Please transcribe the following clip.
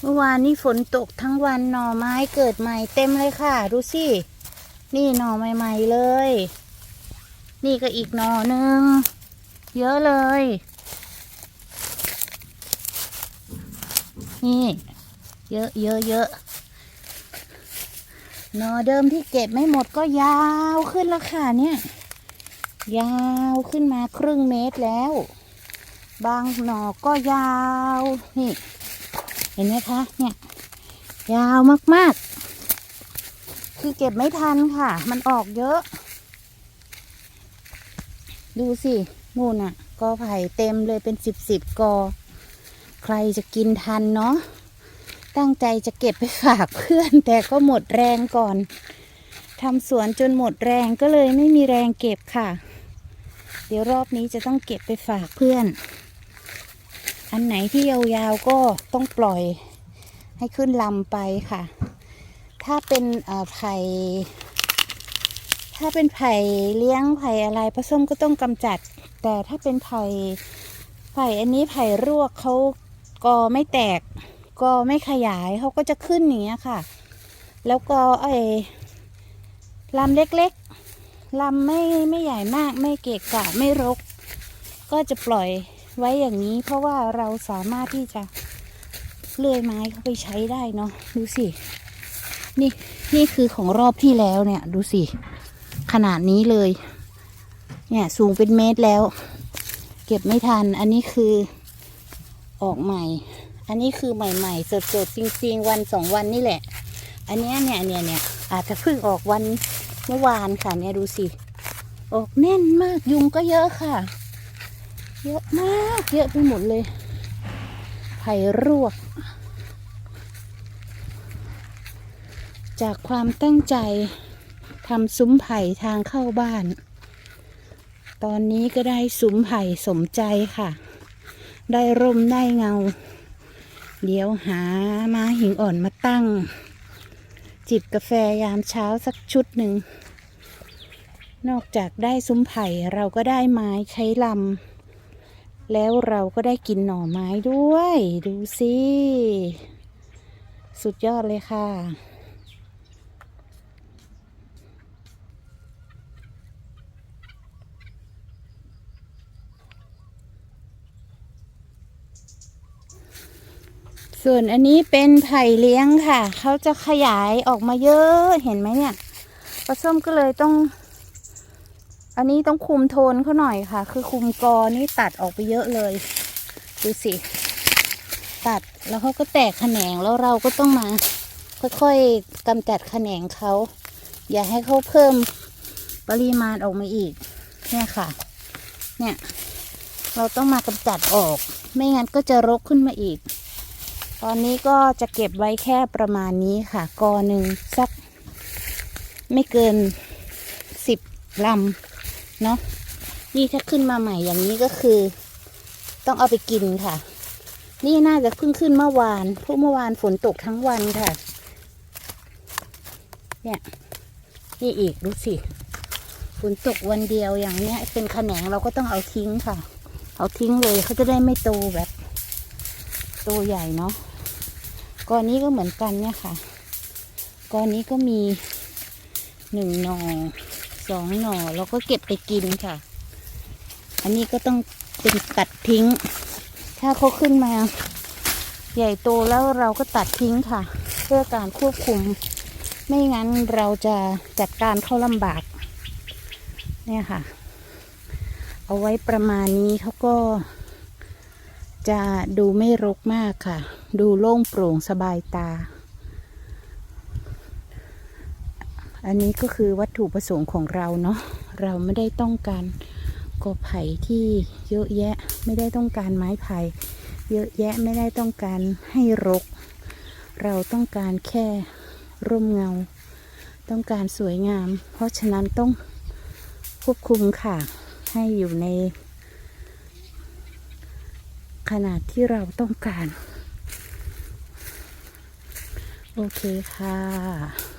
เมื่อวานนี่ฝนตกทั้งวันหน่อไม้เกิดใหม่เต็มเลยค่ะ ดูสิ นี่หน่อใหม่ ๆ เลย นี่ก็อีกหน่อหนึ่ง เยอะเลย นี่ เยอะเยอะเยอะหน่อเดิมที่เก็บไม่หมดก็ยาวขึ้นแล้วค่ะเนี่ย ยาวขึ้นมาครึ่งเมตรแล้ว บางหน่อก็ยาว นี่ เห็นไหมคะ เนี่ย ยาวมากๆ คือเก็บไม่ทันค่ะ มันออกเยอะ ดูสินู่นน่ะกอไผ่เต็มเลยเป็นสิบสิบกอ ใครจะกินทันเนาะ ตั้งใจจะเก็บไปฝากเพื่อน แต่ก็หมดแรงก่อนทำสวนจนหมดแรงก็เลยไม่มีแรงเก็บค่ะ เดี๋ยวรอบนี้จะต้องเก็บไปฝากเพื่อน อันไหนที่ยาวๆก็ต้องปล่อยให้ขึ้นลำไปค่ะ ถ้าเป็นไผ่ถ้าเป็นไผ่เลี้ยงไผ่อะไรผสมก็ต้องกำจัด แต่ถ้าเป็นไผ่ไผ่อันนี้ไผ่รวกเขากอไม่แตกกอไม่ขยายเขาก็จะขึ้นอย่างเงี้ยค่ะ แล้วก็ไอ้ลำเล็กๆลำไม่ไม่ใหญ่มากไม่เกะกะไม่รก ก็จะปล่อย ไว้อย่างนี้เพราะว่าเราสามารถที่จะเลื่อยไม้เข้าไปใช้ได้เนาะดูสินี่นี่คือของรอบที่แล้วเนี่ย ดูสิ ขนาดนี้เลย เนี่ยสูงเป็นเมตรแล้ว เก็บไม่ทัน อันนี้คือออกใหม่ อันนี้คือใหม่ๆ สดๆ จริงๆ วันสองวันนี่แหละ อันนี้เนี่ยเนี่ยเนี่ยอาจจะเพิ่งออกวันเมื่อวานค่ะเนี่ยดูสิ ออกแน่นมากยุงก็เยอะค่ะ เยอะมากเยอะไปหมดเลย ไผ่รวก จากความตั้งใจทำซุ้มไผ่ทางเข้าบ้าน ตอนนี้ก็ได้ซุ้มไผ่สมใจค่ะ ได้ร่มได้เงา เดี๋ยวหามาหิงอ่อนมาตั้ง จิบกาแฟยามเช้าสักชุดหนึ่งนอกจากได้ซุ้มไผ่เราก็ได้ไม้ใช้ลำ แล้วเราก็ได้กินหน่อไม้ด้วย ดูสิ สุดยอดเลยค่ะ ส่วนอันนี้เป็นไผ่เลี้ยงค่ะ เขาจะขยายออกมาเยอะเห็นไหมเนี่ยปลาส้มก็เลยต้อง อันนี้ต้องคุมโทนเขาหน่อยค่ะ คือคุมกอนี่ตัดออกไปเยอะเลย ดูสิ ตัดแล้วเขาก็แตกแขนงแล้วเราก็ต้องมา ค่อยๆกำจัดแขนงเขา อย่าให้เขาเพิ่มปริมาณออกมาอีก เนี่ยค่ะ เนี่ย เราต้องมากำจัดออก ไม่งั้นก็จะรกขึ้นมาอีก ตอนนี้ก็จะเก็บไว้แค่ประมาณนี้ค่ะ กอหนึ่งสัก ไม่เกินสิบลำ เนาะนี่ถ้าขึ้นมาใหม่อย่างนี้ก็คือ ต้องเอาไปกินค่ะ นี่น่าจะเพิ่งขึ้นเมื่อวานพราะเมื่อวานฝนตกทั้งวันค่ะ เนี่ยนี่อีกดูสิฝนตกวันเดียวอย่างเนี้ย เป็นแขนงเราก็ต้องเอาทิ้งค่ะ เอาทิ้งเลยเขาจะได้ไม่โตแบบโตใหญ่เนาะก้อนนี้ก็เหมือนกันเนี่ยค่ะก้อนนี้ก็มีหนึ่งน่อ สองหน่อเราก็เก็บไปกินค่ะ อันนี้ก็ต้องเป็นตัดทิ้ง ถ้าเขาขึ้นมา ใหญ่โตแล้วเราก็ตัดทิ้งค่ะ เพื่อการควบคุม ไม่งั้นเราจะจัดการเข้าลำบาก เนี่ยค่ะ เอาไว้ประมาณนี้เขาก็ จะดูไม่รกมากค่ะ ดูโล่งโปร่งสบายตา อันนี้ก็คือวัตถุประสงค์ของเราเนาะเราไม่ได้ต้องการกอไผ่ที่เยอะแยะไม่ได้ต้องการไม้ไผ่เยอะแยะไม่ได้ต้องการให้รก เราต้องการแค่ร่มเงา ต้องการสวยงาม เพราะฉะนั้นต้องควบคุมค่ะ ให้อยู่ใน ขนาดที่เราต้องการ โอเคค่ะ